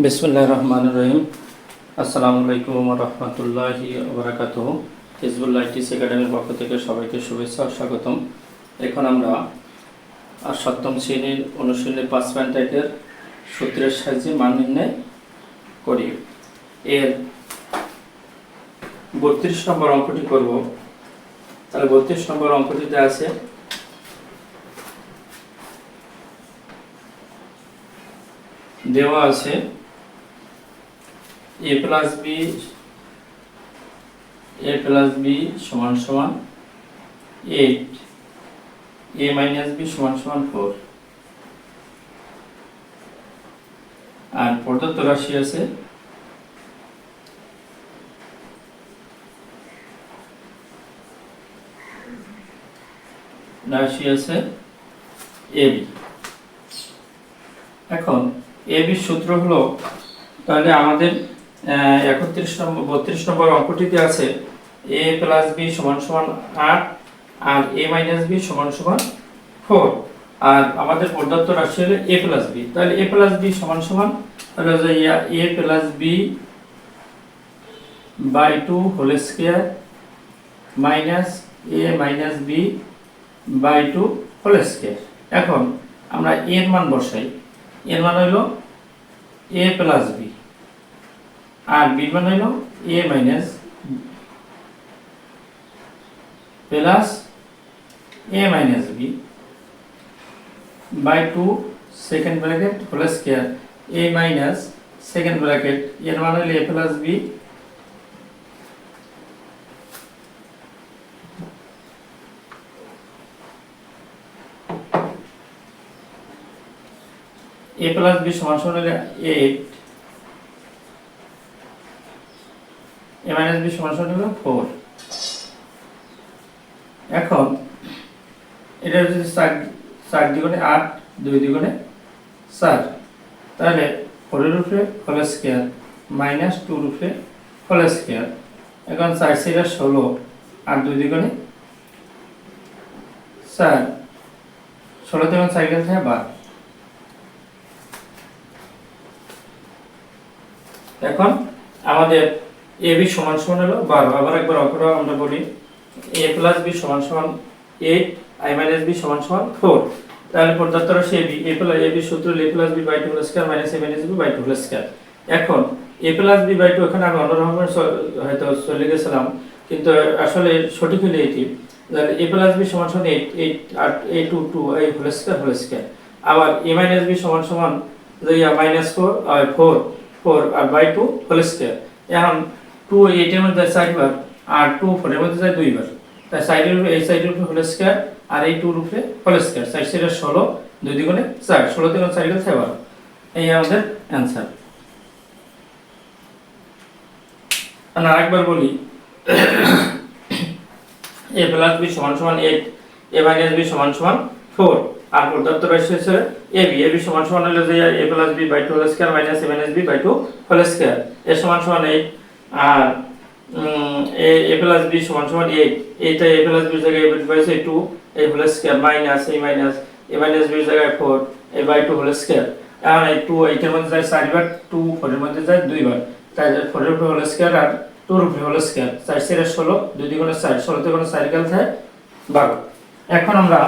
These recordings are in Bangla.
বিসমুল্লাহ রহমান রহিম। আসসালামু আলাইকুম রহমতুল্লাহি ওবরাকাত হিজবুল্লাহ টিস একাডেমির পক্ষ থেকে সবাইকে শুভেচ্ছা স্বাগতম। এখন আমরা আর সপ্তম শ্রেণির অনুশীলনী পাঁচ পয়েন্ট একের সূত্রের সাহায্যে মান নির্ণয় করি। এর বত্রিশ নম্বর অঙ্কটি করব। তাহলে বত্রিশ নম্বর অঙ্কটিতে আছে, দেওয়া আছে A plus B A plus B সমান সমান এইট এ মাইনাস বি সমান সমান ফোর আর প্রদত্ত রাশি আছে রাশি আছে এ বি এখন এ বির সূত্র হলো তাহলে আমাদের একত্রিশ নম্বর বত্রিশ নম্বর অঙ্কটিতে আছে এ প্লাস বি সমান সমান আট আর এ মাইনাস বি সমান সমান ফোর আর আমাদের প্রদত্ত রাশি হলো এ প্লাস বি তাহলে এ প্লাস বি সমান সমান তাহলে যে A plus B by two whole square minus A minus B by two whole square এখন আমরা এর মান বসাই। এর মান হইল এ প্লাস বি আর বি মান A minus plus A minus B by two second bracket whole square A minus second bracket এর মান হইল A plus B A plus B সমান সমান হলে এইট মাইনাস বি সমান সমান হলো ফোর এখন এটা যদি দ্বিগুণে আট, দুই দ্বিগুণে তাহলে ফোরের whole square minus whole square এখন সেটা ষোলো, আর দুই দ্বিগুণে চার। ষোলো থেকে চার থাকে বার। এখন আমাদের এ বি সমান সমান হলো বারো। আবার একবার অপরা আমরা বলি এ প্লাস বি সমান সমান এইট আই মাইনাস বি সমান সমান ফোর তাহলে পর্যাপ্ত রাশি A B A plus A B সূত্র A plus B by two whole square minus A minus B by two whole square এখন A plus B by two এখানে আমি অন্যরকম হয়তো চলে গেছিলাম, কিন্তু আসলে সঠিক হলে এটি। এ প্লাস বি সমান সমান এইট এইট আর এ টু টু এই হোল স্কয়ার হোল স্কয়ার আবার এ মাইনাস বি সমান সমান মাইনাস ফোর ফোর ফোর আর বাই টু হোল স্কোয়ার এখন টু এইটের মধ্যে যায় চারবার আর টু ফোরের মধ্যে যায় দুইবার। তাই সাইডের এই সাইডের উপরে হোল স্কোয়ার আর এই টুর উপরে হোল স্কোয়ার সাইড সাইডে ষোলো, দুই দ্বিগুণে চার। ষোলো দ্বিগুণ চার গেলে ছয় বারো। এই আমাদের অ্যান্সার আর আরেকবার বলি এ প্লাস বি সমান সমান এইট এ মাইনাস বি সমান সমান ফোর আর প্রদত্ত রাশি হচ্ছে এ বি এ বি সমান সমান হলে যে A plus B by two whole square minus A minus B by two whole square A সমান সমান এইট আর এ এ প্লাস বি সমান সমান এইট এইটা এ প্লাস বির জায়গায় এ পাইছে two A whole square minus A minus A minus বির জায়গায় four A by two whole square এখন এই টু এইটের মধ্যে যায় চারবার টু ফোরের মধ্যে যায় দুইবার। তাই ফোরের উপরে হোল স্কয়ার আর টুর উপরে হোল স্কয়ার চার সেরা ষোলো, দুই দ্বিগুণে চার, ষোলোতে কোনো চার গেল থাকে বারো। এখন আমরা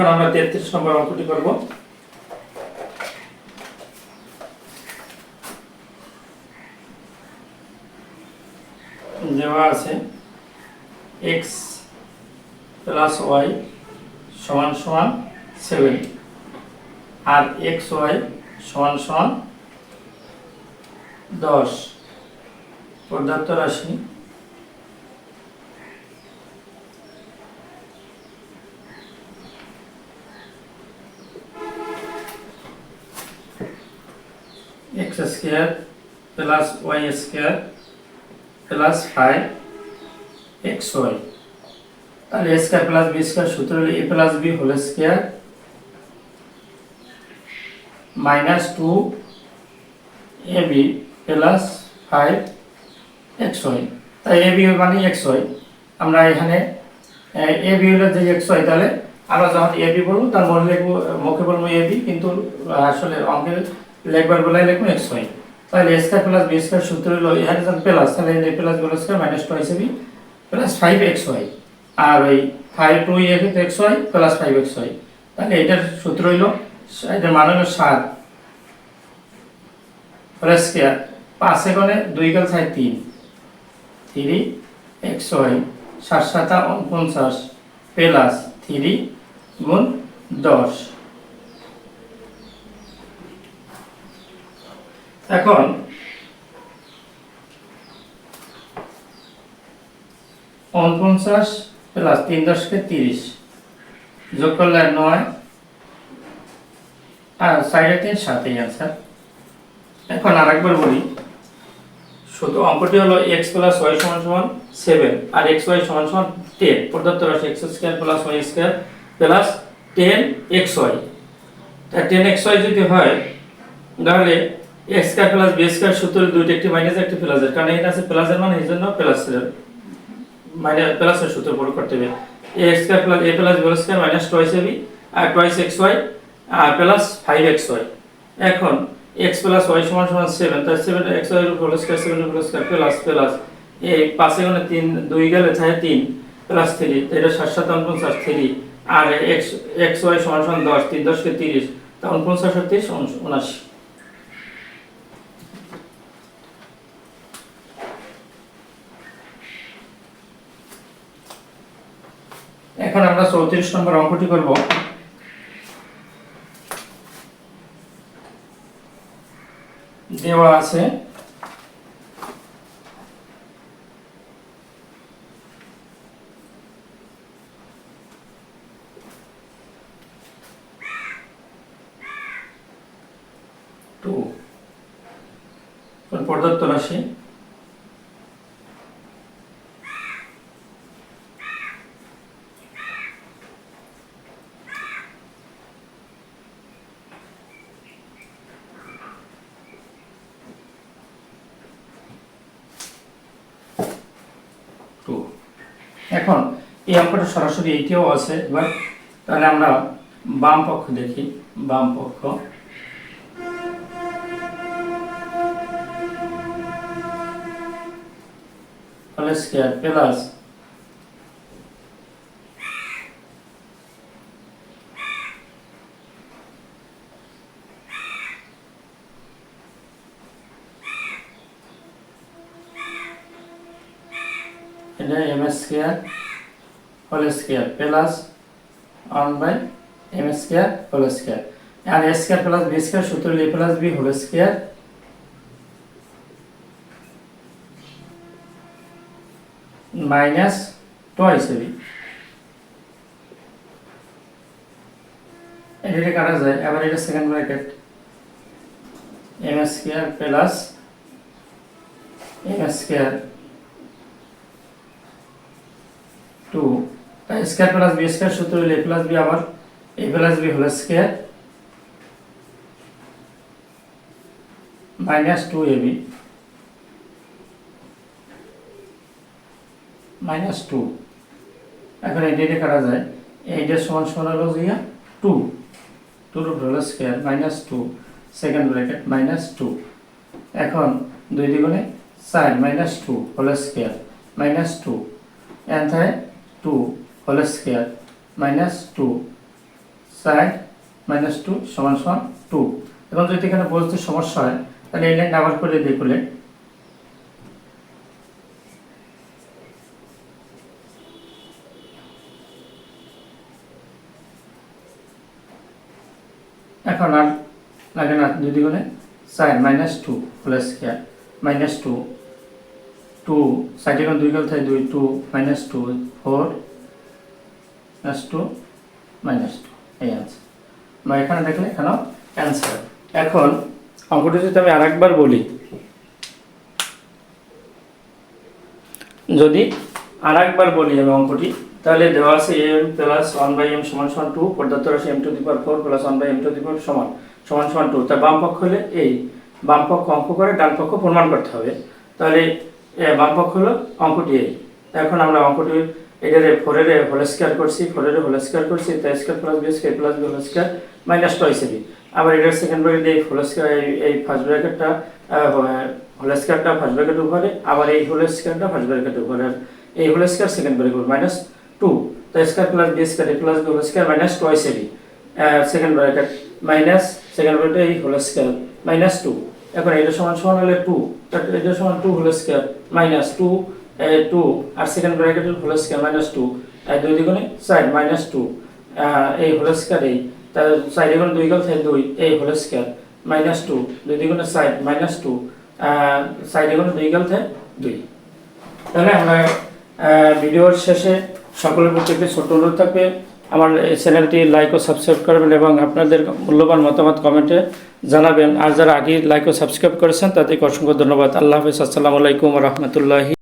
এখন আমরা তেত্রিশ নম্বর অঙ্কটি করব। দেওয়া আছে এক্স প্লাস ওয়াই সমান সমান সেভেন আর এক্স ওয়াই সমান সমান দশ। পর্যাপ্ত রাশি square plus y square plus five x y তাহলে a square plus b square সূত্র হলো a plus b whole square minus two a b plus five x y তাই এ বি মানে এক্স ওয়াই আমরা এখানে, এ বি হলো যে এক্স ওয়াই তাহলে আমরা যখন এ বি বলব, তার মনে লিখব, মুখে বলব এ বি কিন্তু আসলে অঙ্কের লেখবার বেলায় লিখব এক্স ওয়াই তাহলে a square plus b square সূত্র হলো, এখানে যখন প্লাস তাহলে a plus b square minus two হিসেবে প্লাস ফাইভ এক্স ওয়াই আর ওই five two x y plus five x y তাহলে এটার সূত্র হইল এটার মান হলো সাত। প্লাস স্কোয়ার পাঁচ এখানে দুই কাল ছয় তিন। থ্রি এক্স ওয়াই সাত সাতা উনপঞ্চাশ প্লাস থ্রি গুণ দশ। এখন উনপঞ্চাশ প্লাস তিন দশকে তিরিশ যোগ করলে নয়। আর সাইডে তিন সাতই আনসার এখন আরেকবার বলি, শুধু অঙ্কটি হলো এক্স প্লাস ওয়াই সমান সমান সেভেন আর এক্স ওয়াই সমান সমান টেন প্রদত্ত রাশি x square plus y square plus ten x y ten x y যদি হয়, তাহলে x square plus b square সূত্র দুইটা একটি মাইনাস একটি প্লাসের কারণ এখানে আছে প্লাসের মানে এই জন্য প্লাসের মানে প্লাসের সূত্র প্রয়োগ করতে হবে। A square plus a plus b square minus twice a b R twice x Y আর প্লাস ফাইভ এক্স ওয়াই এখন এক্স প্লাস ওয়াই সমান সমান সেভেন তাই seven x y whole square seven whole square plus plus এই পাশে মানে তিন, দুই গেলে থাকে তিন প্লাস থ্রি এটা সাত সাত উনপঞ্চাশ থ্রি আর এক্স এক্স ওয়াই সমান সমান দশ, তিন দশকে তিরিশ, তা উনপঞ্চাশ আর তিরিশ এখন আমরা চৌত্রিশ নম্বর অঙ্কটি করব। দেওয়া আছে। টু প্রদত্ত রাশি। এখন এই অঙ্কটা সরাসরি এইটিও আছে, এবার তাহলে আমরা বাম পক্ষ দেখি, বাম পক্ষ। প্লাস এটা m square whole square plus one by m square whole square. R a square plus b square সূত্র a plus b whole square. Minus twice b এটা কাটা যায় এবার এটা second bracket m square plus m square two তাই স্কোয়ার প্লাস বি স্কোয়ার সূত্র হলে এ প্লাস বি আবার a plus b whole square minus two a b minus two এখন এই ডেটে কাটা যায় এইটার সমান সমান হলো জিয়া টু টু রুট হলো square minus two second bracket minus two এখন দুই দ্বিগুণে চার মাইনাস টু হলো square minus two অ্যান্থায় two whole square minus two side minus two সমান সমান টু এবং যদি এখানে বলতে সমস্যা হয়, তাহলে এই লাইন আবার করে দেখলে এখন আর লাগে না, যদি বলে side minus two whole square minus two two সাইডে এখন দুই গেল থাকে, দুই two minus two four plus two minus two এই অ্যান্সার বা এখানে দেখলে এখানেও অ্যান্সার এখন অঙ্কটি যদি আমি আরেকবার বলি, যদি আরেকবার বলি আমি অঙ্কটি, তাহলে দেওয়া আছে m plus one by m সমান সমান টু প্রদত্ত রাশি m to the power four plus one by m to the সমান সমান সমান টু তার বাম পক্ষ হলে এই বাম পক্ষ অঙ্ক করে, ডান পক্ষ প্রমাণ করতে হবে। তাহলে এ, বাম পক্ষ হলো অঙ্কটি এই এখন আমরা অঙ্কটি এটার ফোরের হোল স্কোয়ার করছি ফোরের হোল স্কোয়ার করছি তাই square plus b square plus b whole square minus twice b আবার এটার সেকেন্ড ব্র্যাকেট এই হোল স্কোয়ার এই ফার্স্ট ব্র্যাকেটটা হোল স্কোয়ারটা ফার্স্ট ব্র্যাকেট উপরে আবার এই হোল স্কোয়ারটা ফার্স্ট ব্র্যাকেট উপরে। আর এই whole square second bracket minus two তাই square plus b square plus b whole square minus twice b second bracket minus second bracket এই হোল স্কোয়ার মাইনাস টু এখন এটা সমান সমান হলে টু এটা সমান two whole square minus two two আর সেকেন্ড ব্র্যাকেটের হোল স্কোয়ার মাইনাস টু দুই দ্বিগুণে সাইড মাইনাস টু এই হোল স্কোয়ার এই তার সাইড এগুলো দুই গল থাকে দুই, এই হোল স্কোয়ার মাইনাস টু দুই দ্বিগুণে সাইড মাইনাস টু সাইড এগুলো দুই গল থাকে দুই। তাহলে আমরা ভিডিওর শেষে সকলের প্রতি একটি ছোট্ট অনুরোধ থাকবে আমার এই চ্যানেলটি লাইক ও সাবস্ক্রাইব করবেন এবং আপনাদের মূল্যবান মতামত কমেন্টে জানাবেন। আর যারা আগে লাইক ও সাবস্ক্রাইব করেছেন, তাদেরকে অসংখ্য ধন্যবাদ। আল্লাহ হাফিজ। আসসালামু আলাইকুম রহমতুল্লাহি।